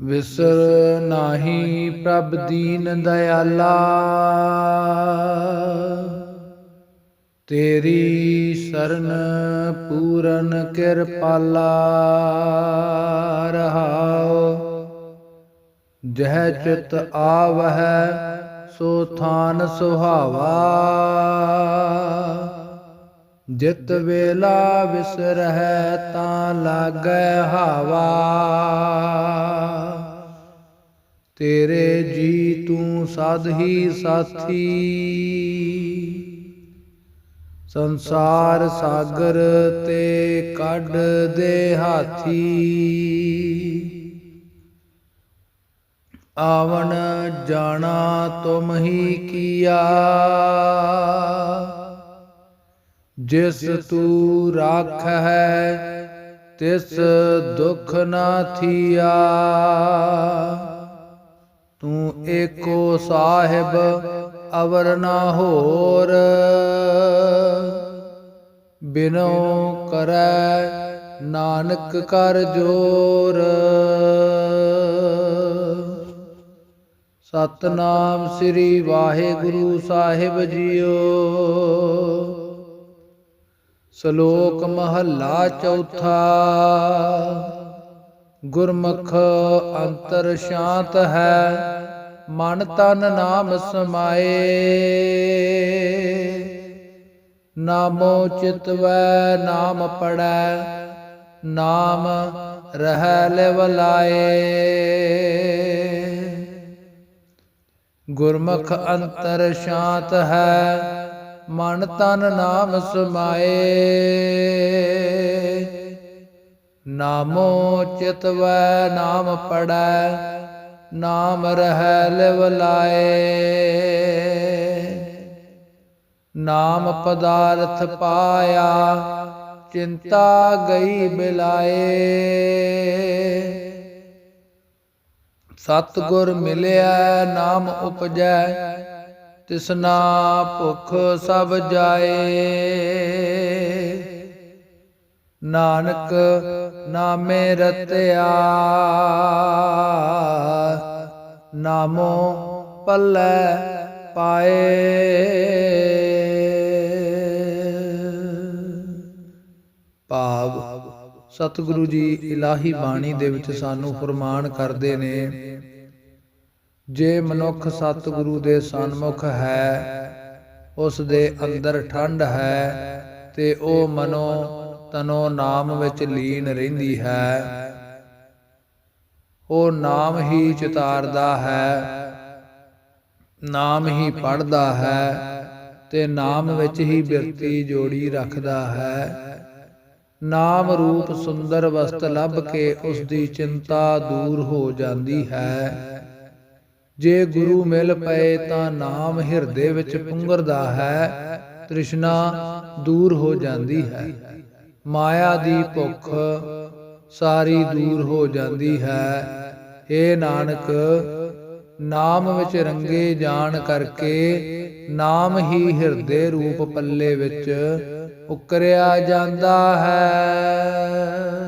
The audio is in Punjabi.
ਵਿਸਰ ਨਾਹੀ ਪ੍ਰਭ ਦੀਨ ਦਇਆਲਾ। ਤੇਰੀ ਸਰਨ ਪੂਰਨ ਕਿਰਪਾਲਾ ਰਹਾਉ। ਜਹ ਚਿਤ ਆਵਹਿ ਸੋ ਥਾਨ ਸੁਹਾਵਾ। ਜਿਤ ਵੇਲਾ ਵਿਸਰਹਿ ਤਾਂ ਲਾਗੈ ਹਵਾ। ਤੇਰੇ ਜੀ ਤੂੰ ਸਦ ਹੀ ਸਾਥੀ। ਸੰਸਾਰ ਸਾਗਰ ਤੇ ਕੱਢ ਦੇ ਹਾਥੀ। ਆਵਣ ਜਾਣਾ ਤੁਮ ਹੀ ਕੀਆ। ਜਿਸ ਤੂੰ ਰਾਖ ਹੈ ਤਿਸ ਦੁਖ ਨਾ ਥੀਆ। ਤੂੰ ਏਕੋ ਸਾਹਿਬ, ਅਵਰ ਨਾ ਹੋਰ। ਬਿਨੋ ਕਰੈ ਨਾਨਕ ਕਰ ਜੋਰ। ਸਤਨਾਮ ਸ੍ਰੀ ਵਾਹਿਗੁਰੂ ਸਾਹਿਬ ਜੀਓ। ਸ਼ਲੋਕ ਮਹੱਲਾ ਚੌਥਾ। ਗੁਰਮੁਖ ਅੰਤਰ ਸ਼ਾਂਤ ਹੈ, ਮਨ ਤਨ ਨਾਮ ਸਮਾਏ। ਨਾਮੋ ਚਿਤਵੈ ਨਾਮ ਪੜੈ, ਨਾਮ ਰਹਿ ਲਵਲਾਏ ਗੁਰਮੁਖ ਅੰਤਰ ਸ਼ਾਂਤ ਹੈ ਮਨ ਤਨ ਨਾਮ ਸਮਾਏ। ਨਾਮੋ ਚਿਤਵੈ ਨਾਮ ਪੜੈ, ਨਾਮ ਰਹਿ ਲਿਵ ਲਾਏ। ਨਾਮ ਪਦਾਰਥ ਪਾਇਆ, ਚਿੰਤਾ ਗਈ ਬਿਲਾਏ। ਸਤਗੁਰ ਮਿਲਿਆ ਨਾਮ ਉਪਜੈ ਤਿਸਨਾ ਭੁਖ ਸਭ ਜਾਏ। ਨਾਨਕ ਨਾਮੇ ਰਤਿਆ, ਨਾਮੋ ਪੱਲੇ ਪਾਏ। ਭਾਵ ਸਤਿਗੁਰੂ ਜੀ ਇਲਾਹੀ ਬਾਣੀ ਦੇ ਵਿੱਚ ਸਾਨੂੰ ਫਰਮਾਨ ਕਰਦੇ ਨੇ ਜੇ ਮਨੁੱਖ ਸਤਿਗੁਰੂ ਦੇ ਸਨਮੁਖ ਹੈ, ਉਸ ਦੇ ਅੰਦਰ ਠੰਡ ਹੈ ਤੇ ਉਹ ਮਨੋ ਤਨੋ ਨਾਮ ਵਿੱਚ ਲੀਨ ਰਹਿੰਦੀ ਹੈ। ਉਹ ਨਾਮ ਹੀ ਚਿਤਾਰਦਾ ਹੈ, ਨਾਮ ਹੀ ਪੜਦਾ ਹੈ ਤੇ ਨਾਮ ਵਿੱਚ ਹੀ ਬਿਰਤੀ ਜੋੜੀ ਰੱਖਦਾ ਹੈ। ਨਾਮ ਰੂਪ ਸੁੰਦਰ ਵਸਤ ਲੱਭ ਕੇ ਉਸ ਦੀ ਚਿੰਤਾ ਦੂਰ ਹੋ ਜਾਂਦੀ ਹੈ। ਜੇ ਗੁਰੂ ਮਿਲ ਪਏ ਤਾਂ ਨਾਮ ਹਿਰਦੇ ਵਿੱਚ ਪੁੰਗਰਦਾ ਹੈ, ਤ੍ਰਿਸ਼ਨਾ ਦੂਰ ਹੋ ਜਾਂਦੀ ਹੈ। ਮਾਇਆ ਦੀ ਭੁੱਖ ਸਾਰੀ ਦੂਰ ਹੋ ਜਾਂਦੀ ਹੈ। ਏ ਨਾਨਕ, ਨਾਮ ਵਿੱਚ ਰੰਗੇ ਜਾਣ ਕਰਕੇ ਨਾਮ ਹੀ ਹਿਰਦੇ ਰੂਪ ਪੱਲੇ ਵਿੱਚ ਉਕਰਿਆ ਜਾਂਦਾ ਹੈ।